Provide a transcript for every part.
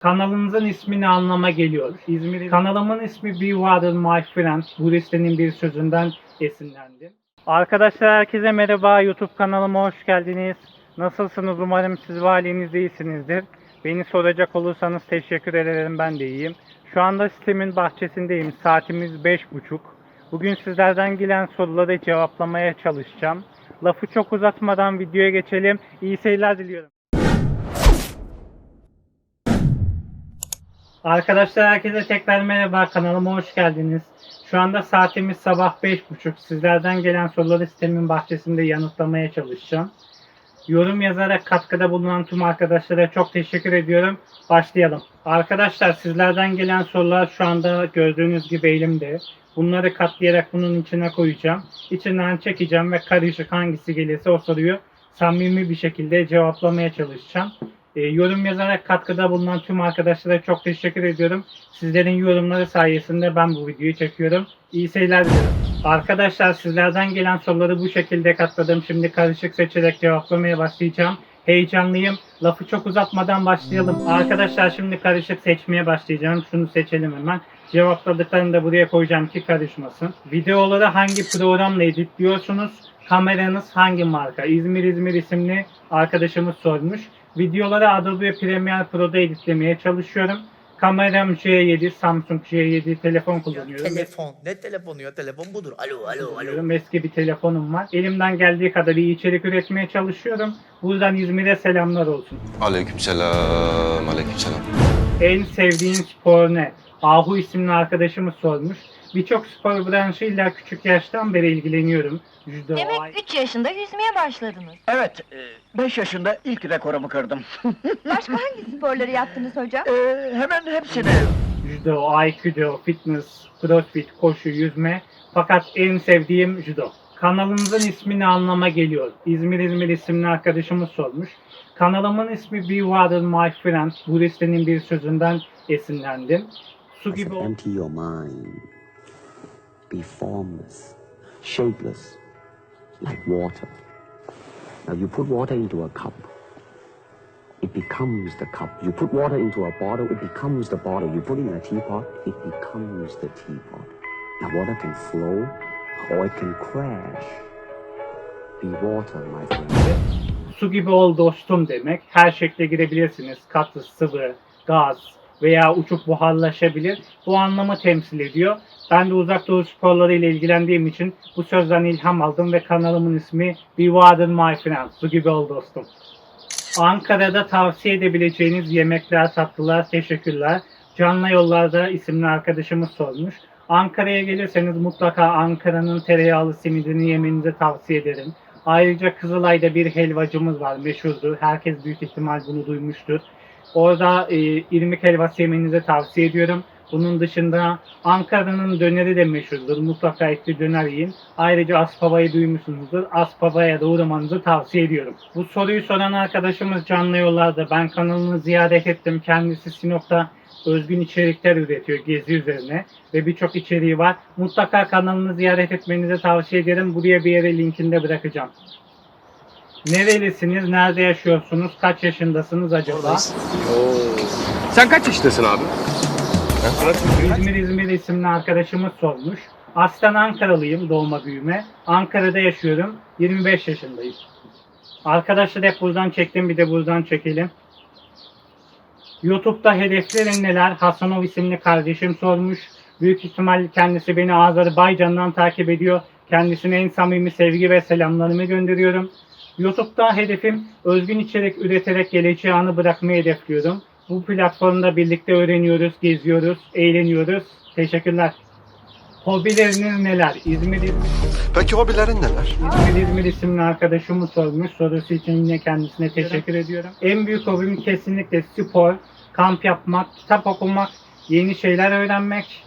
Kanalınızın ismi ne anlama geliyor? İzmir kanalımın ismi Be Water My Friend. Bu listenin bir sözünden esinlendim. Arkadaşlar herkese merhaba. YouTube kanalıma hoş geldiniz. Nasılsınız? Umarım siz ve haliniz iyisinizdir. Beni soracak olursanız teşekkür ederim. Ben de iyiyim. Şu anda sitemin bahçesindeyim. Saatimiz 5.30. Bugün sizlerden gelen soruları cevaplamaya çalışacağım. Lafı çok uzatmadan videoya geçelim. İyi seyirler diliyorum. Arkadaşlar herkese tekrar merhaba kanalıma hoş geldiniz. Şu anda saatimiz sabah 5.30. Sizlerden gelen soruları sitemin bahçesinde yanıtlamaya çalışacağım. Yorum yazarak katkıda bulunan tüm arkadaşlara çok teşekkür ediyorum. Başlayalım. Arkadaşlar sizlerden gelen sorular şu anda gördüğünüz gibi elimde. Bunları katlayarak bunun içine koyacağım. İçinden çekeceğim ve karışık hangisi gelirse o soruyu samimi bir şekilde cevaplamaya çalışacağım. E, yorum yazarak katkıda bulunan tüm arkadaşlara çok teşekkür ediyorum. Sizlerin yorumları sayesinde ben bu videoyu çekiyorum. İyi seyirler diliyorum. Arkadaşlar sizlerden gelen soruları bu şekilde katladım. Şimdi karışık seçerek cevaplamaya başlayacağım. Heyecanlıyım. Lafı çok uzatmadan başlayalım. Arkadaşlar şimdi karışık seçmeye başlayacağım. Şunu seçelim hemen. Cevapladıklarını da buraya koyacağım ki karışmasın. Videoları hangi programla editliyorsunuz? Kameranız hangi marka? İzmir İzmir isimli arkadaşımız sormuş. Videoları Adobe Premiere Pro'da editlemeye çalışıyorum. Kameram J7, Samsung J7 telefon kullanıyorum. Telefon. Ne telefonu ya? Telefon budur. Alo alo alo. Eski bir telefonum var. Elimden geldiği kadar iyi içerik üretmeye çalışıyorum. Buradan İzmir'e selamlar olsun. Aleykümselam, aleykümselam. En sevdiğin spor ne? Ahu isimli arkadaşımız sormuş. Birçok spor branşıyla küçük yaştan beri ilgileniyorum. Ay- Demek 3 yaşında yüzmeye başladınız. Evet, 5 yaşında ilk rekorumu kırdım. Başka hangi sporları yaptınız hocam? Ee, hemen hepsini. judo, aikido, fitness, crossfit, koşu, yüzme. Fakat en sevdiğim judo. Kanalınızın ismi ne anlama geliyor? İzmir İzmir isimli arkadaşımız sormuş. Kanalımın ismi Be Water My Friend. Bu listenin bir sözünden esinlendim. Su gibi ol- Empty your mind. Be formless, shapeless, like water. Now you put water into a cup. It becomes the cup. You put water into a bottle, it becomes the bottle. You put it in a teapot, it becomes the teapot. Now water can flow or it can crash. Be water, my friend. su gibi ol dostum demek. Her şekle girebilirsiniz. Katı, sıvı, gaz veya uçup buharlaşabilir. Bu anlamı temsil ediyor. Ben de uzak doğu sporları ile ilgilendiğim için bu sözden ilham aldım ve kanalımın ismi Be Water My Friend. Su gibi ol dostum. Ankara'da tavsiye edebileceğiniz yemekler, tatlılar, teşekkürler. Canlı Yollarda isimli arkadaşımız sormuş. Ankara'ya gelirseniz mutlaka Ankara'nın tereyağlı simidini yemenizi tavsiye ederim. Ayrıca Kızılay'da bir helvacımız var meşhurdur. Herkes büyük ihtimal bunu duymuştur. Orada e, irmik helvası yemenizi tavsiye ediyorum. Bunun dışında Ankara'nın döneri de meşhurdur. Mutlaka etli döner yiyin. Ayrıca Aspava'yı duymuşsunuzdur. Aspava'ya da uğramanızı tavsiye ediyorum. Bu soruyu soran arkadaşımız canlı yollarda. Ben kanalını ziyaret ettim. Kendisi Sinop'ta özgün içerikler üretiyor gezi üzerine ve birçok içeriği var. Mutlaka kanalını ziyaret etmenizi tavsiye ederim. Buraya bir yere linkinde bırakacağım. Nerelisiniz? Nerede yaşıyorsunuz? Kaç yaşındasınız acaba? Sen kaç yaşındasın abi? İzmir İzmir isimli arkadaşımız sormuş. Aslen Ankaralıyım doğma büyüme. Ankara'da yaşıyorum. 25 yaşındayım. Arkadaşlar hep buradan çektim bir de buradan çekelim. YouTube'da hedeflerin neler? Hasanov isimli kardeşim sormuş. Büyük ihtimal kendisi beni Azerbaycan'dan takip ediyor. Kendisine en samimi sevgi ve selamlarımı gönderiyorum. YouTube'da hedefim özgün içerik üreterek geleceği anı bırakmayı hedefliyorum. Bu platformda birlikte öğreniyoruz, geziyoruz, eğleniyoruz. Teşekkürler. Hobileriniz neler? İzmir, İzmir, Peki hobilerin neler? İzmir, İzmir isimli arkadaşımı sormuş. Sorusu için yine kendisine teşekkür ediyorum. En büyük hobim kesinlikle spor, kamp yapmak, kitap okumak, yeni şeyler öğrenmek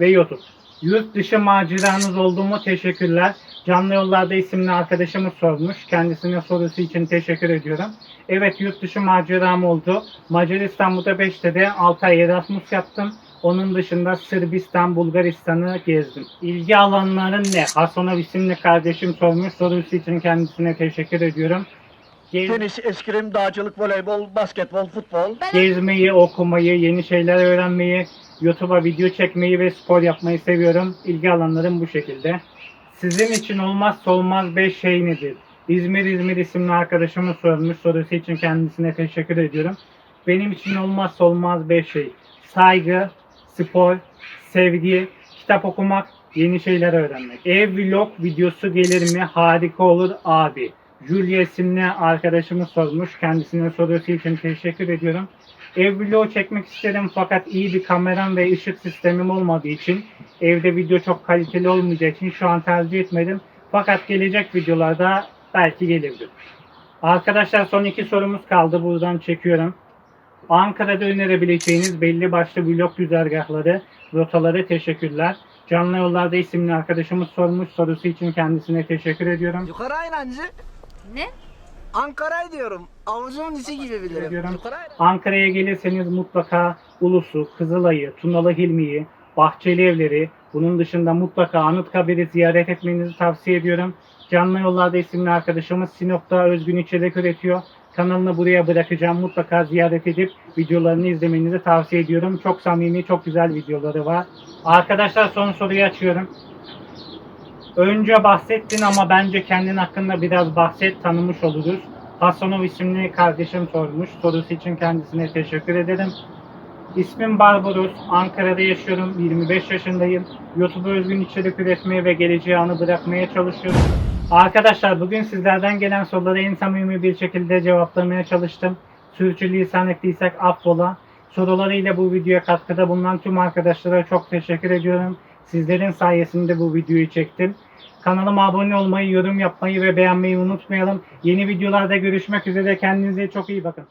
ve YouTube. Yurt dışı maceranız oldu mu? Teşekkürler. Canlı Yollarda isimli arkadaşımız sormuş. Kendisine sorusu için teşekkür ediyorum. Evet yurt dışı maceram oldu. Macaristan Budapeşte'de 6 ay Erasmus yaptım. Onun dışında Sırbistan, Bulgaristan'ı gezdim. İlgi alanların ne? Hasanov isimli kardeşim sormuş. Sorusu için kendisine teşekkür ediyorum. Gez- Tenis, eskrim, dağcılık, voleybol, basketbol, futbol. gezmeyi, okumayı, yeni şeyler öğrenmeyi, YouTube'a video çekmeyi ve spor yapmayı seviyorum. İlgi alanlarım bu şekilde. Sizin için olmazsa olmaz 5 şey nedir? İzmir İzmir isimli arkadaşımız sormuş. Sorusu için kendisine teşekkür ediyorum. Benim için olmazsa olmaz 5 şey. Saygı, spor, sevgi, kitap okumak, yeni şeyler öğrenmek. Ev vlog videosu gelir mi? Harika olur abi. Julia isimli arkadaşımız sormuş. Kendisine sorusu için teşekkür ediyorum. Ev vlogu çekmek isterim fakat iyi bir kameram ve ışık sistemim olmadığı için evde video çok kaliteli olmayacağı için şu an tercih etmedim. Fakat gelecek videolarda belki gelebilir. Arkadaşlar son iki sorumuz kaldı. Buradan çekiyorum. Ankara'da önerebileceğiniz belli başlı vlog güzergahları, rotaları teşekkürler. Canlı Yollarda isimli arkadaşımız sormuş sorusu için kendisine teşekkür ediyorum. Yukarı ayrancı. Ne? Ankara'yı diyorum. Avucumun içi gibi bilirim. Ankara'ya gelirseniz mutlaka Ulusu, Kızılay'ı, Tunalı Hilmi'yi, Bahçeli Evleri, bunun dışında mutlaka Anıtkabir'i ziyaret etmenizi tavsiye ediyorum. Canlı Yollarda isimli arkadaşımız Sinop'ta özgün içerik üretiyor. Kanalını buraya bırakacağım. Mutlaka ziyaret edip videolarını izlemenizi tavsiye ediyorum. Çok samimi, çok güzel videoları var. Arkadaşlar son soruyu açıyorum. Önce bahsettin ama bence kendin hakkında biraz bahset, tanımış oluruz. Hasanov isimli kardeşim sormuş. Sorusu için kendisine teşekkür ederim. İsmim Barbaros. Ankara'da yaşıyorum. 25 yaşındayım. YouTube'a özgün içerik üretmeye ve geleceği anı bırakmaya çalışıyorum. Arkadaşlar bugün sizlerden gelen soruları en samimi bir şekilde cevaplamaya çalıştım. Sürçülisan ettiysek affola. Sorularıyla bu videoya katkıda bulunan tüm arkadaşlara çok teşekkür ediyorum. Sizlerin sayesinde bu videoyu çektim. Kanalıma abone olmayı, yorum yapmayı ve beğenmeyi unutmayalım. Yeni videolarda görüşmek üzere. Kendinize çok iyi bakın.